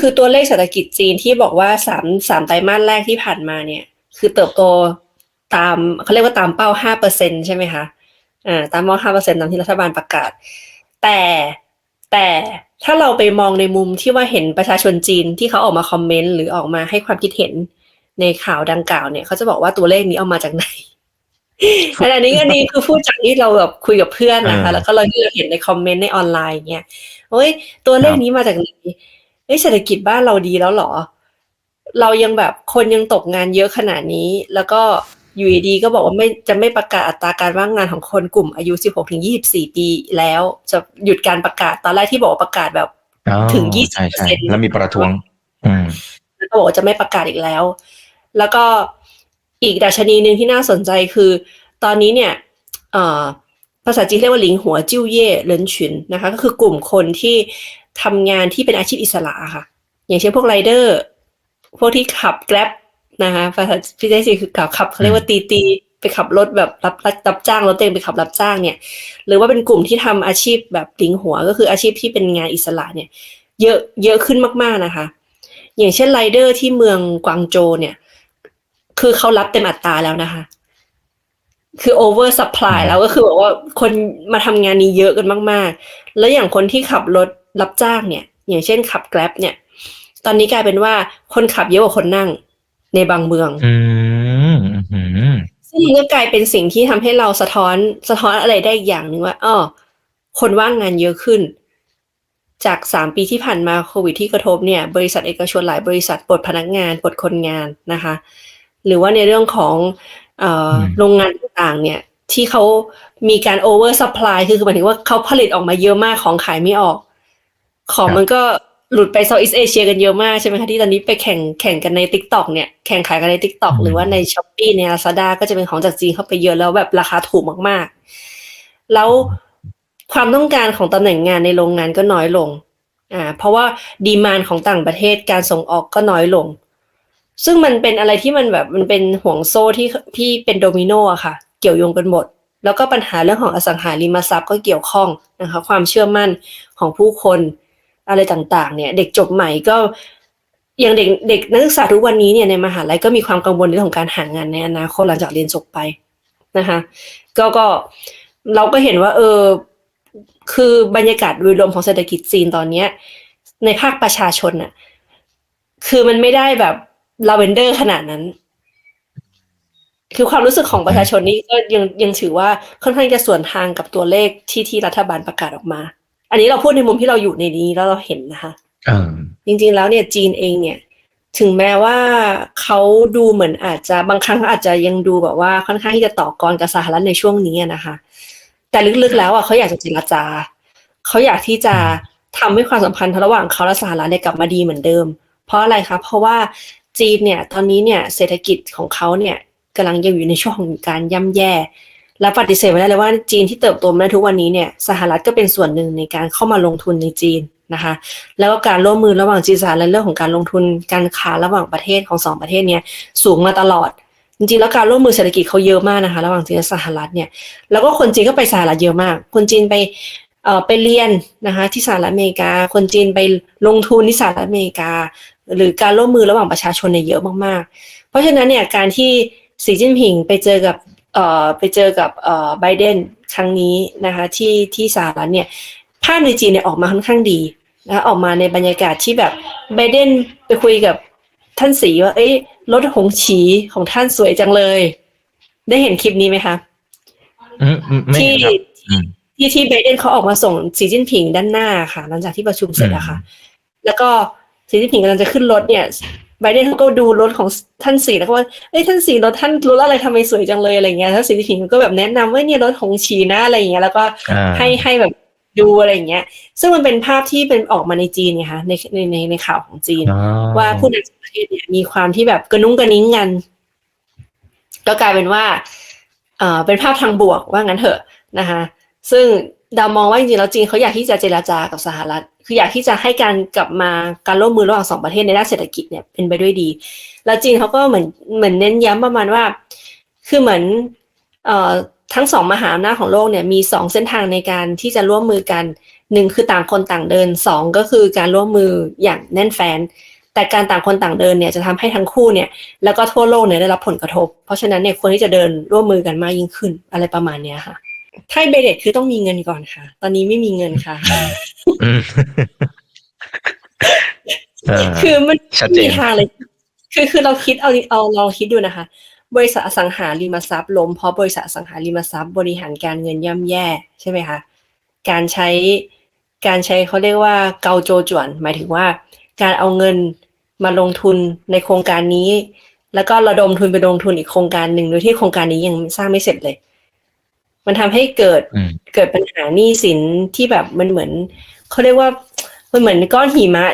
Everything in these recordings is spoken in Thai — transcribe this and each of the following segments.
คือตัวเลขเศรษฐกิจจีนที่บอกว่าสามสามไตรมาสแรกที่ผ่านมาเนี่ย คือเติบโตตามเขาเรียกว่าตามเป้าห้าเปอร์เซ็นใช่ไหมคะอ่าตามเป้าห้าเปอร์เซ็นตามที่รัฐบาลประกาศ แต่แต่ถ้าเราไปมองในมุมที่ว่าเห็นประชาชนจีนที่เขาออกมาคอมเมนต์หรือออกมาให้ความคิดเห็นในข่าวดังกล่าวเนี่ยเขาจะบอกว่าตัวเลขนี้เอามาจากไหนอันนี้อันนี้คือพูดจากที่เราแบบคุยกับเพื่อนนะคะ แล้วก็เราที่เราเห็นในคอมเมนต์ในออนไลน์เนี่ยเฮ้ยตัวเลขนี้มาจากไหน เฮ้ยเศรษฐกิจบ้านเราดีแล้วเหรอ เรายังแบบคนยังตกงานเยอะขนาดนี้ แล้วก็อยู่ดีๆก็บอกว่าไม่จะไม่ประกาศอัตราการว่างงานของคนกลุ่มอายุ 16ถึง24 ปีแล้ว จะหยุดการประกาศตอนแรกที่บอกว่าประกาศแบบอ๋อถึง 20%ใช่ใช่แล้วมีประท้วงอืมแล้วก็บอกว่าจะไม่ประกาศอีกแล้ว แล้วก็อีกดัชนีหนึ่งที่น่าสนใจคือ ตอนนี้เนี่ยเอ่อภาษาจีนเรียกว่าหลิงหัวจิ้วเย่เหรินฉุนนะคะ ก็คือกลุ่มคนที่ ทำงานที่เป็นอาชีพอิสระค่ะ อย่างเช่นพวกไรเดอร์ พวกที่ขับแกร็บนะคะภาษาพี่เจสีคือขับขับเขาเรียกว่าตีตีไปขับรถแบบรับรับรับจ้างรถเองไปขับรับจ้างเนี่ย หรือว่าเป็นกลุ่มที่ทำอาชีพแบบหลิงหัวก็คืออาชีพที่เป็นงานอิสระเนี่ย เยอะเยอะขึ้นมากๆนะคะ อย่างเช่นไรเดอร์ที่เมืองกวางโจวเนี่ย คือเขารับเต็มอัตราแล้วนะคะ คือโอเวอร์สปายแล้วก็คือบอกว่าคนมาทำงานนี้เยอะกันมาก ๆ แล้วอย่างคนที่ขับรถ รับจ้างเนี่ย อย่างเช่นขับแกร็บเนี่ย ตอนนี้กลายเป็นว่าคนขับเยอะกว่าคนนั่งในบางเมืองอืมอืมซึ่งมันก็กลายเป็นสิ่งที่ทำให้เราสะท้อนสะท้อนอะไรได้อีกอย่างหนึ่งว่าอ๋อคนว่างงานเยอะขึ้น จากสามปีที่ผ่านมาโควิดที่กระทบเนี่ย บริษัทเอกชนหลายบริษัทปลดพนักงานปลดคนงานนะคะ หรือว่าในเรื่องของเอ่อโรงงานต่างๆ เนี่ยที่เขามีการโอเวอร์ u p พลายคือหมายถึงว่าเขาผลิตออกมาเยอะมากของขายไม่ออก ของมันก็หลุดไปเซาท์อีสเอเชียกันเยอะมากใช่ไหมคะที่ตอนนี้ไปแข่งแข่งกันใน t ิ k t o k เนี่ยแข่งขายกันใน t ิ k t o k หรือว่าใน s h อ p e e ใน Lazada ก็จะเป็นของจากจีนเข้าไปเยอะแล้วแบบราคาถูกมากๆ แล้วความต้องการของตำแหน่งงานในโรงงานก็น้อยลงอ่าเพราะว่าดีมานของต่างประเทศการส่งออกก็น้อยลง ซึ่งมันเป็นอะไรที่มันแบบมันเป็นห่วงโซ่ที่ที่เป็นโดมิโนอะค่ะ เกี่ยวโยงกันหมด แล้วก็ปัญหาเรื่องของอสังหาริมทรัพย์ก็เกี่ยวข้องนะคะความเชื่อมั่นของผู้คน อะไรต่างๆ เนี่ย เด็กจบใหม่ก็อย่างเด็กเด็กนักศึกษาทุกวันนี้เนี่ยในมหาลัยก็มีความกังวลในเรื่องของการหางานในอนาคตหลังจากเรียนจบไปนะคะ ก็ก็เราก็เห็นว่า เออ คือบรรยากาศโดยรวมของเศรษฐกิจจีนตอนเนี้ย ในภาคประชาชนน่ะ คือมันไม่ได้แบบลาเวนเดอร์ขนาดนั้น คือความรู้สึกของประชาชนนี่ก็ยังยังถือว่าค่อนข้างจะส่วนทางกับตัวเลขที่ที่รัฐบาลประกาศออกมา อันนี้เราพูดในมุมที่เราอยู่ในนี้แล้วเราเห็นนะคะเออจริงๆแล้วเนี่ยจีนเองเนี่ย ถึงแม้ว่าเขาดูเหมือนอาจจะบางครั้งเขาอาจจะยังดูแบบว่าค่อนข้างที่จะต่อกรกับสหรัฐในช่วงนี้อะนะคะ แต่ลึกๆแล้วอะเขาอยากจะเจรจาเขาอยากที่จะทำให้ความสัมพันธ์ระหว่างเขาและสหรัฐเนี่ยกลับมาดีเหมือนเดิม เพราะอะไรคะเพราะว่าจีนเนี่ยตอนนี้เนี่ยเศรษฐกิจของเขาเนี่ยกำลังยังอยู่ในช่วงของการย่ำแย่ และปฏิเสธไม่ได้เลยว่าจีนที่เติบโตมาทุกวันนี้เนี่ยสหรัฐก็เป็นส่วนหนึ่งในการเข้ามาลงทุนในจีนนะคะแล้วก็การร่วมมือระหว่างจีนสหรัฐและเรื่องของการลงทุนการค้าระหว่างประเทศของสองประเทศเนี่ยสูงมาตลอด จริงๆแล้วการร่วมมือเศรษฐกิจเขาเยอะมากนะคะ ระหว่างจีนและสหรัฐเนี่ยแล้วก็คนจีนก็ไปสหรัฐเยอะมาก คนจีนไปเอ่อไปเรียนนะคะที่สหรัฐอเมริกา คนจีนไปลงทุนที่สหรัฐอเมริกา หรือการร่วมมือระหว่างประชาชนเนี่ยเยอะมากๆ เพราะฉะนั้นเนี่ยการที่สีจิ้นผิงไปเจอกับ ไปเจอกับเอ่อไบเดนครั้งนี้นะคะที่ที่สหรัฐเนี่ยภาพในจีนเนี่ยออกมาค่อนข้างดีนะคะออกมาในบรรยากาศที่แบบไบเดนไปคุยกับท่านสีว่าเอ้ยรถหงฉีของท่านสวยจังเลย ได้เห็นคลิปนี้ไหมคะอืมอืมไม่ที่ครับอืมที่ที่ไบเดนเขาออกมาส่งสีจิ้นผิงด้านหน้าค่ะ หลังจากที่ประชุมเสร็จอะค่ะ แล้วก็สีจิ้นผิงกำลังจะขึ้นรถเนี่ย ไบเดนเขาก็ดูรถของท่านสีแล้วก็ว่าเอ้ยท่านสีรถท่านรถอะไรทำไมสวยจังเลยอะไรเงี้ยแล้วสีจิ้นผิงก็แบบแนะนำว่าเนี่ยรถของชีนะอะไรอย่างเงี้ยแล้วก็อ่าให้ให้แบบดูอะไรอย่างเงี้ย ซึ่งมันเป็นภาพที่เป็นออกมาในจีนไงคะในในในในข่าวของจีนอ๋อว่าผู้นำประเทศเนี่ยมีความที่แบบกระนุ้งกระนิ้งกันก็กลายเป็นว่าเอ่อเป็นภาพทางบวกว่างั้นเถอะนะคะ ซึ่งดาวมองว่าจริงๆแล้วจีนเขาอยากที่จะเจรจากับสหรัฐ คืออยากที่จะให้การกลับมาการร่วมมือระหว่างสองประเทศในด้านเศรษฐกิจเนี่ยเป็นไปด้วยดี แล้วจีนเขาก็เหมือนเหมือนเน้นย้ำประมาณว่า คือเหมือนเอ่อทั้งสองมหาอำนาจของโลกเนี่ยมีสองเส้นทางในการที่จะร่วมมือกันหนึ่งคือต่างคนต่างเดินสองก็คือการร่วมมืออย่างแน่นแฟน แต่การต่างคนต่างเดินเนี่ยจะทำให้ทั้งคู่เนี่ยแล้วก็ทั่วโลกเนี่ยได้รับผลกระทบ เพราะฉะนั้นเนี่ยควรที่จะเดินร่วมมือกันมากยิ่งขึ้นอะไรประมาณเนี้ยค่ะ ถ้าเบเดตคือต้องมีเงินก่อนค่ะ ตอนนี้ไม่มีเงินค่ะอืมเออคือมันชัดเจนมีทางเลยคือคือเราคิดเอาเอาลองคิดดูนะคะ บริษัทอสังหาริมทรัพย์ล้มเพราะบริษัทอสังหาริมทรัพย์บริหารการเงินย่ำแย่ใช่ไหมคะการใช้การใช้เขาเรียกว่าเกาโจจวน หมายถึงว่า การเอาเงินมาลงทุนในโครงการนี้ แล้วก็ระดมทุนไปลงทุนอีกโครงการหนึ่งโดยที่โครงการนี้ยังสร้างไม่เสร็จเลย มันทำให้เกิดอืมเกิดปัญหาหนี้สินที่แบบมันเหมือนเขาเรียกว่ามันเหมือนก้อนหิมะ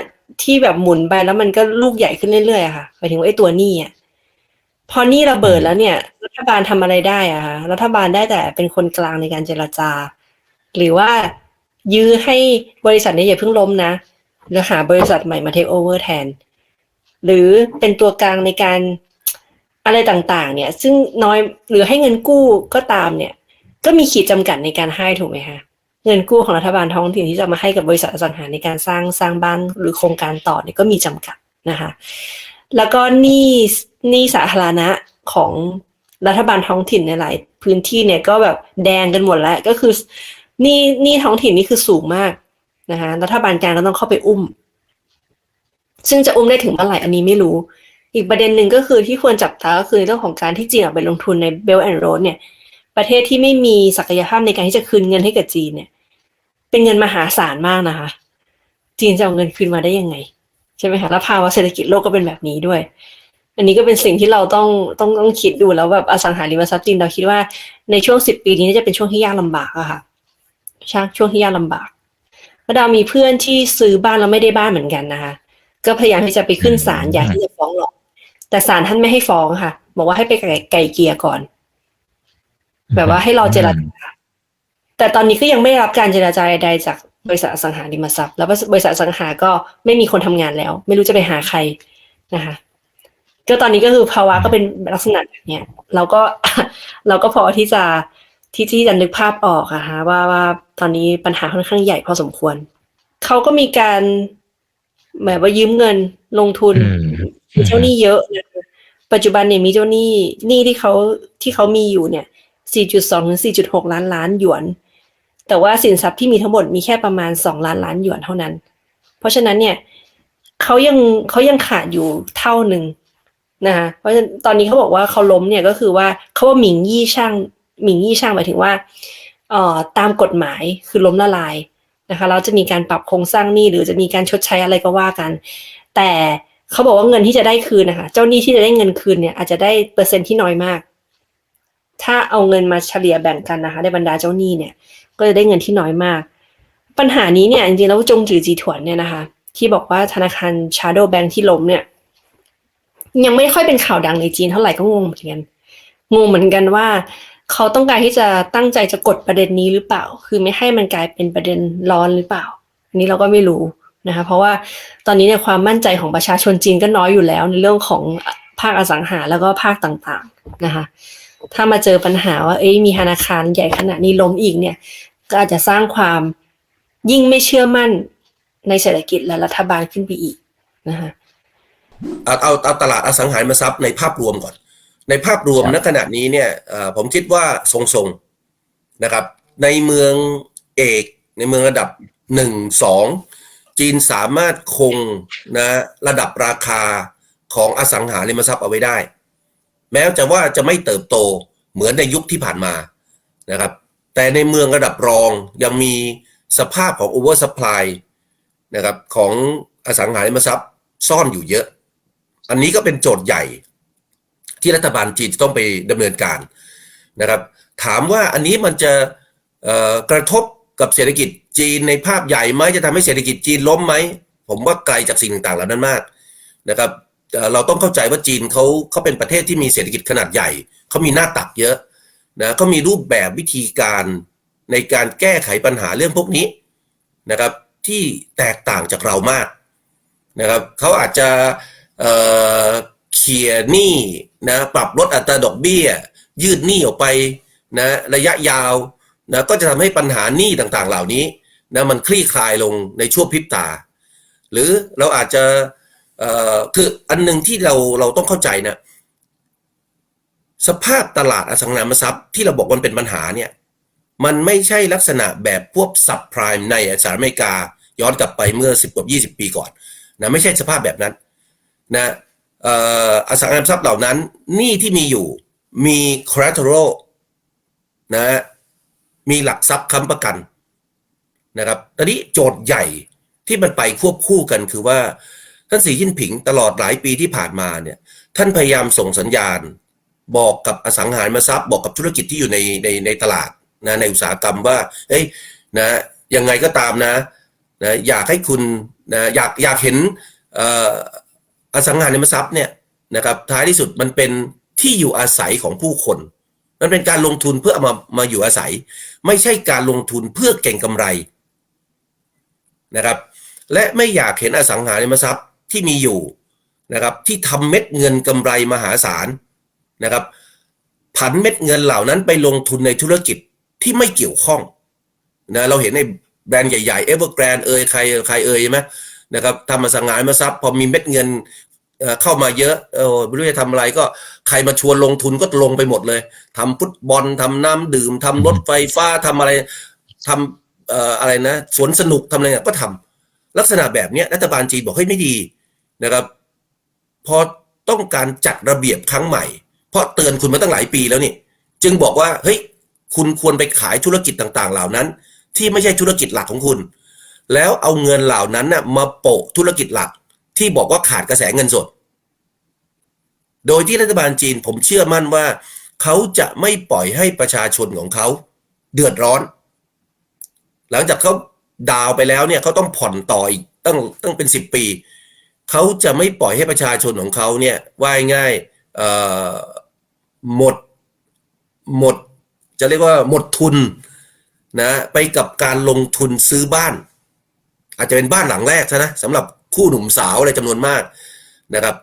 ที่แบบหมุนไปแล้วมันก็ลูกใหญ่ขึ้นเรื่อยๆอะค่ะหมายถึงว่าไอ้ตัวหนี้อะพอหนี้ระเบิดแล้วเนี่ย รัฐบาลทำอะไรได้อะคะรัฐบาลได้แต่เป็นคนกลางในการเจรจา หรือว่ายื้อให้บริษัทนี้อย่าเพิ่งล้มนะแล้วหาบริษัทใหม่มาเทคโอเวอร์แทน หรือเป็นตัวกลางในการอะไรต่างๆ เนี่ย ซึ่งน้อยหรือให้เงินกู้ก็ตามเนี่ย ก็มีขีดจำกัดในการให้ถูกไหมคะเงินกู้ของรัฐบาลท้องถิ่นที่จะมาให้กับบริษัทอสังหาในการสร้างสร้างบ้านหรือโครงการต่อเนี่ยก็มีจำกัดนะคะ แล้วก็หนี้หนี้สาธารณะของรัฐบาลท้องถิ่นในหลายพื้นที่เนี่ยก็แบบแดงกันหมดแล้วก็คือหนี้หนี้ท้องถิ่นนี่คือสูงมากนะคะรัฐบาลกลางก็ต้องเข้าไปอุ้ม ซึ่งจะอุ้มได้ถึงเมื่อไหร่อันนี้ไม่รู้ อีกประเด็นหนึ่งก็คือที่ควรจับตาก็คือเรื่องของการที่จีนออกไปลงทุนใน Belt and Road เนี่ย ประเทศที่ไม่มีศักยภาพในการที่จะคืนเงินให้กับจีนเนี่ย เป็นเงินมหาศาลมากนะคะ จีนจะเอาเงินคืนมาได้ยังไง ใช่ไหมคะแล้วภาวะเศรษฐกิจโลกก็เป็นแบบนี้ด้วย อันนี้ก็เป็นสิ่งที่เราต้องต้องต้องคิดดูแล้วแบบอสังหาริมทรัพย์จีนเราคิดว่าในช่วงสิบปีนี้น่าจะเป็นช่วงที่ยากลำบากอะค่ะช่วงช่วงที่ยากลำบากแล้วดาวมีเพื่อนที่ซื้อบ้านแล้วไม่ได้บ้านเหมือนกันนะคะ ก็พยายามที่จะไปขึ้นศาลอยากที่จะฟ้องหรอก แต่ศาลท่านไม่ให้ฟ้องค่ะ บอกว่าให้ไปไก่เกียก่อน แบบว่าให้รอเจรจาแต่ตอนนี้ก็ยังไม่ได้รับการเจรจาใดๆจากบริษัทอสังหาริมทรัพย์ แล้วบริษัทอสังหาก็ไม่มีคนทำงานแล้ว ไม่รู้จะไปหาใครนะคะ ก็ตอนนี้ก็คือภาวะก็เป็นลักษณะแบบเนี้ยเราก็เราก็พอที่จะที่ที่จะนึกภาพออกอะฮะว่าว่าตอนนี้ปัญหาค่อนข้างใหญ่พอสมควร เขาก็มีการแบบว่ายืมเงินลงทุนอืมมีเจ้าหนี้เยอะนะคะปัจจุบันเนี่ยมีเจ้าหนี้หนี้ที่เขาที่เขามีอยู่เนี่ย 4.2 ถึง 4.6 ล้านล้านหยวน แต่ว่าสินทรัพย์ที่มีทั้งหมดมีแค่ประมาณ 2 ล้านล้านหยวนเท่านั้น เพราะฉะนั้นเนี่ยเขายังเขายังขาดอยู่เท่าหนึ่งนะคะเพราะฉะนั้นตอนนี้เขาบอกว่าเขาล้มเนี่ยก็คือว่าเขาว่าหมิงยี่ช่างหมิงยี่ช่างหมายถึงว่าเอ่อตามกฎหมายคือล้มละลายนะคะแล้วจะมีการปรับโครงสร้างหนี้หรือจะมีการชดใช้อะไรก็ว่ากัน แต่เขาบอกว่าเงินที่จะได้คืนนะคะ เจ้าหนี้ที่จะได้เงินคืนเนี่ยอาจจะได้เปอร์เซ็นต์ที่น้อยมาก ถ้าเอาเงินมาเฉลี่ยแบ่งกันนะคะ ในบรรดาเจ้าหนี้เนี่ย ก็จะได้เงินที่น้อยมาก ปัญหานี้เนี่ยจริงๆแล้วจงจือจีถวนเนี่ยนะคะ ที่บอกว่าธนาคาร Shadow Bank ที่ล้มเนี่ย ยังไม่ค่อยเป็นข่าวดังในจีนเท่าไหร่ก็งงเหมือนกันงงเหมือนกันว่าเขาต้องการที่จะตั้งใจจะกดประเด็นนี้หรือเปล่า คือไม่ให้มันกลายเป็นประเด็นร้อนหรือเปล่า อันนี้เราก็ไม่รู้นะคะ เพราะว่าตอนนี้เนี่ยความมั่นใจของประชาชนจีนก็น้อยอยู่แล้วในเรื่องของภาคอสังหาแล้วก็ภาคต่างๆนะคะ ถ้ามาเจอปัญหาว่าเอ้ยมีธนาคารใหญ่ขนาดนี้ล้มอีกเนี่ย ก็อาจจะสร้างความยิ่งไม่เชื่อมั่นในเศรษฐกิจและรัฐบาลขึ้นไปอีกนะคะเอาเอาเอาตลาดอสังหาริมทรัพย์ในภาพรวมก่อน ในภาพรวมครับณขณะนี้เนี่ยเอ่อผมคิดว่าทรงๆนะครับ ในเมืองเอกในเมืองระดับหนึ่งสองจีนสามารถคงนะระดับราคาของอสังหาริมทรัพย์เอาไว้ได้ แม้จะว่าจะไม่เติบโตเหมือนในยุคที่ผ่านมานะครับ แต่ในเมืองระดับรองยังมีสภาพของ over supply นะครับของอสังหาริมทรัพย์ซ่อนอยู่เยอะ อันนี้ก็เป็นโจทย์ใหญ่ที่รัฐบาลจีนจะต้องไปดำเนินการนะครับ ถามว่าอันนี้มันจะกระทบกับเศรษฐกิจจีนในภาพใหญ่ไหมจะทำให้เศรษฐกิจจีนล้มไหมผมว่าไกลจากสิ่งต่างๆเหล่านั้นมากนะครับ เราต้องเข้าใจว่าจีนเขาเขาเป็นประเทศที่มีเศรษฐกิจขนาดใหญ่เขามีหน้าตักเยอะนะเขามีรูปแบบวิธีการในการแก้ไขปัญหาเรื่องพวกนี้นะครับ ที่แตกต่างจากเรามากนะครับเขาอาจจะเเขี่ยหนี้นะปรับลดอัตราดอกเบี้ย ยืดหนี้ออกไปนะระยะยาวนะก็จะทำให้ปัญหาหนี้ต่างๆ เหล่านี้นะมันคลี่คลายลงในช่วงพริบตา หรือเราอาจจะ เอ่อคืออันหนึ่งที่เราเราต้องเข้าใจนะสภาพตลาดอสังหาริมทรัพย์ที่เราบอกมันเป็นปัญหาเนี่ย มันไม่ใช่ลักษณะแบบพวกซับไพรม์ในสหรัฐอเมริกา ย้อนกลับไปเมื่อ10กว่า20ปีก่อนนะไม่ใช่สภาพแบบนั้นนะเอ่ออสังหาริมทรัพย์เหล่านั้นหนี้ที่มีอยู่มี collateral นะมีหลักทรัพย์ค้ำประกันนะครับตอนนี้โจทย์ใหญ่ที่มันไปควบคู่กันคือว่า ท่านสีจิ้นผิงตลอดหลายปีที่ผ่านมาเนี่ยท่านพยายามส่งสัญญาณ บอกกับอสังหาริมทรัพย์ บอกกับธุรกิจที่อยู่ในในในตลาดนะในอุตสาหกรรมว่าเฮ้ยนะยังไงก็ตามนะนะอยากให้คุณนะอยากอยากเห็นอสังหาริมทรัพย์เนี่ยนะครับท้ายที่สุดมันเป็นที่อยู่อาศัยของผู้คน มันเป็นการลงทุนเพื่อเอามามาอยู่อาศัย ไม่ใช่การลงทุนเพื่อเก่งกำไรนะครับและไม่อยากเห็นอสังหาริมทรัพย์ ที่มีอยู่นะครับที่ทำเม็ดเงินกำไรมหาศาลนะครับผันเม็ดเงินเหล่านั้นไปลงทุนในธุรกิจที่ไม่เกี่ยวข้องนะเราเห็นในแบรนด์ใหญ่ๆเอเวอร์แกรนเอ่ยใครใครเอ่ยใช่ไหมนะครับทำอสังหาริมทรัพย์พอมีเม็ดเงินเข้ามาเยอะเออไม่รู้จะทำอะไรก็ใครมาชวนลงทุนก็ลงไปหมดเลยทำฟุตบอลทำน้ำดื่มทำรถไฟฟ้าทำอะไรทำอออะไรนะสวนสนุกทำอะไรเนี่ยก็ทำ ลักษณะแบบนี้รัฐบาลจีนบอกเฮ้ยไม่ดีนะครับพอต้องการจัดระเบียบครั้งใหม่ เพราะเตือนคุณมาตั้งหลายปีแล้วนี่ จึงบอกว่าเฮ้ยคุณควรไปขายธุรกิจต่างๆ เหล่านั้น ที่ไม่ใช่ธุรกิจหลักของคุณ แล้วเอาเงินเหล่านั้นน่ะมาโปะธุรกิจหลัก ที่บอกว่าขาดกระแสเงินสด โดยที่รัฐบาลจีนผมเชื่อมั่นว่า เขาจะไม่ปล่อยให้ประชาชนของเขา เดือดร้อน หลังจากเขา ดาวไปแล้วเนี่ยเขาต้องผ่อนต่ออีกตั้งตั้งเป็นสิบปี เขาจะไม่ปล่อยให้ประชาชนของเขาเนี่ยว่ายง่ายเอ่อหมดหมด จะเรียกว่าหมดทุนนะไปกับการลงทุนซื้อบ้าน อาจจะเป็นบ้านหลังแรกนะสำหรับคู่หนุ่มสาวอะไรจำนวนมากนะครับ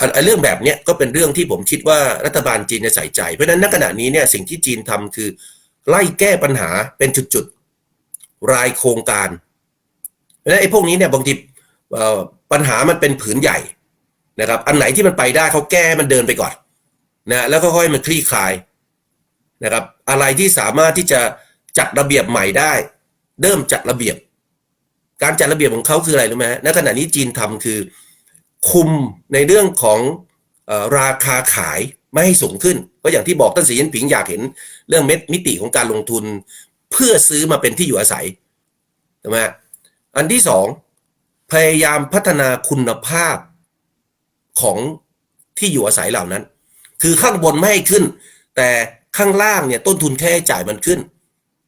อันอันเรื่องแบบนี้ก็เป็นเรื่องที่ผมคิดว่ารัฐบาลจีนจะใส่ใจ เพราะฉะนั้นณขณะนี้เนี่ยสิ่งที่จีนทำคือ ไล่แก้ปัญหาเป็นจุดๆ รายโครงการเพราะไอ้พวกนี้เนี่ยบางทีปัญหามันเป็นผืนใหญ่นะครับ อันไหนที่มันไปได้เขาแก้มันเดินไปก่อนนะแล้วค่อยๆมันคลี่คลายนะครับ อะไรที่สามารถที่จะจัดระเบียบใหม่ได้ เริ่มจัดระเบียบ การจัดระเบียบของเขาคืออะไรรู้ไหมณขณะนี้จีนทำคือ คุมในเรื่องของอราคาขายไม่ให้สูงขึ้น ก็อย่างที่บอกท่านสีจิ้นผิงอยากเห็นเรื่องเม็ดมิติของการลงทุน เพื่อซื้อมาเป็นที่อยู่อาศัยใช่ไหมอันที่สองพยายามพัฒนาคุณภาพของที่อยู่อาศัยเหล่านั้น คือข้างบนไม่ให้ขึ้น แต่ข้างล่างเนี่ยต้นทุนแค่จ่ายมันขึ้น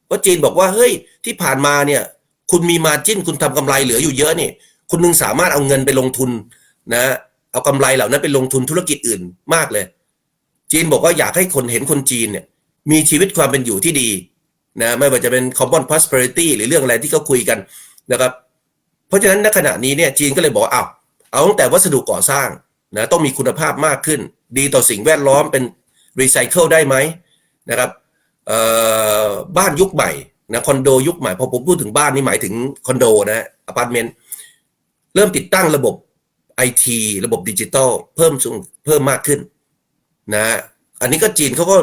เพราะจีนบอกว่าเฮ้ยที่ผ่านมาเนี่ยคุณมีมาจิ้นคุณทำกำไรเหลืออยู่เยอะนี่คุณนึงสามารถเอาเงินไปลงทุนนะเอากำไรเหล่านั้นไปลงทุนธุรกิจอื่นมากเลย จีนบอกว่าอยากให้คนเห็นคนจีนเนี่ยมีชีวิตความเป็นอยู่ที่ดี นะไม่ว่าจะเป็น common prosperity หรือเรื่องอะไรที่เขาคุยกันนะครับ เพราะฉะนั้นณขณะนี้เนี่ยจีนก็เลยบอกว่าอ้าวเอาตั้งแต่วัสดุก่อสร้างนะต้องมีคุณภาพมากขึ้น ดีต่อสิ่งแวดล้อมเป็นรีไซเคิลได้ไหมนะครับบ้านยุคใหม่นะคอนโดยุคใหม่พอผมพูดถึงบ้านนี่หมายถึงคอนโดนะอพาร์ตเมนต์เริ่มติดตั้งระบบไอทีระบบดิจิตอลเพิ่มสูงเพิ่มมากขึ้นนะอันนี้ก็จีนเขาก็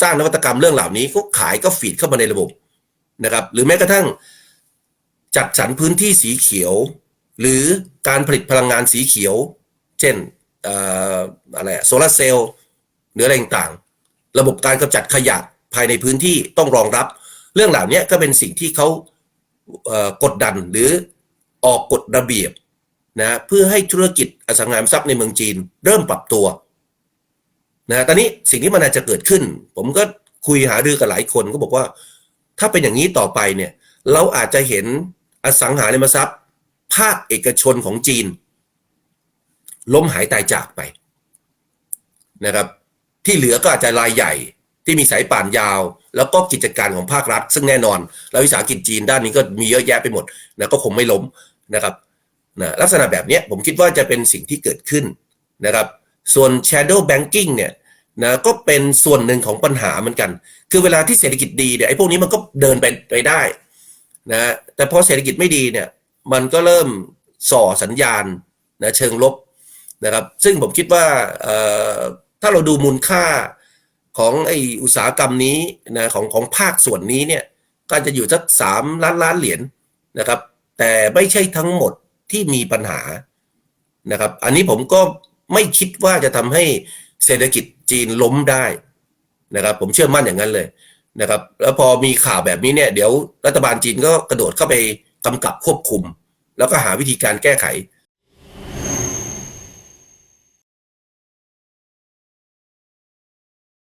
สร้างนวัตกรรมเรื่องเหล่านี้ก็ขายก็ฟีดเข้ามาในระบบนะครับหรือแม้กระทั่งจัดสรรพื้นที่สีเขียว หรือการผลิตพลังงานสีเขียว เช่นออะไรโซลาเซลล์หรืออะไรต่างๆ ระบบการกำจัดขยะภายในพื้นที่ต้องรองรับ เรื่องเหล่านี้ก็เป็นสิ่งที่เขากดดันหรือออกกฎระเบียบนะเพื่อให้ธุรกิจอสังหาริมทรัพย์ในเมืองจีน เริ่มปรับตัว นะตอนนี้สิ่งที่มันอาจจะเกิดขึ้น ผมก็คุยหารือกับหลายคนก็บอกว่า ถ้าเป็นอย่างนี้ต่อไปเนี่ย เราอาจจะเห็นอสังหาริมทรัพย์ ภาคเอกชนของจีน ล้มหายตายจากไปนะครับ ที่เหลือก็อาจจะรายใหญ่ที่มีสายป่านยาว แล้วก็กิจการของภาครัฐ ซึ่งแน่นอนแล้ววิสาหกิจจีนด้านนี้ก็มีเยอะแยะไปหมดนะก็คงไม่ล้มนะครับนะลักษณะแบบนี้ผมคิดว่าจะเป็นสิ่งที่เกิดขึ้นนะครับ ส่วน shadow banking เนี่ยนะก็เป็นส่วนหนึ่งของปัญหาเหมือนกัน คือเวลาที่เศรษฐกิจดีเนี่ยไอ้พวกนี้มันก็เดินไปไปได้นะแต่พอเศรษฐกิจไม่ดีเนี่ยมันก็เริ่มส่อสัญญาณนะเชิงลบนะครับซึ่งผมคิดว่าถ้าเราดูมูลค่าของไออุตสาหกรรมนี้นะของของภาคส่วนนี้เนี่ยก็จะอยู่สักสามล้านล้านเหรียญนะครับ แต่ไม่ใช่ทั้งหมดที่มีปัญหานะครับ อันนี้ผมก็ ไม่คิดว่าจะทำให้เศรษฐกิจจีนล้มได้นะครับ ผมเชื่อมั่นอย่างนั้นเลยนะครับ แล้วพอมีข่าวแบบนี้เนี่ย เดี๋ยวรัฐบาลจีนก็กระโดดเข้าไปกำกับควบคุม แล้วก็หาวิธีการแก้ไข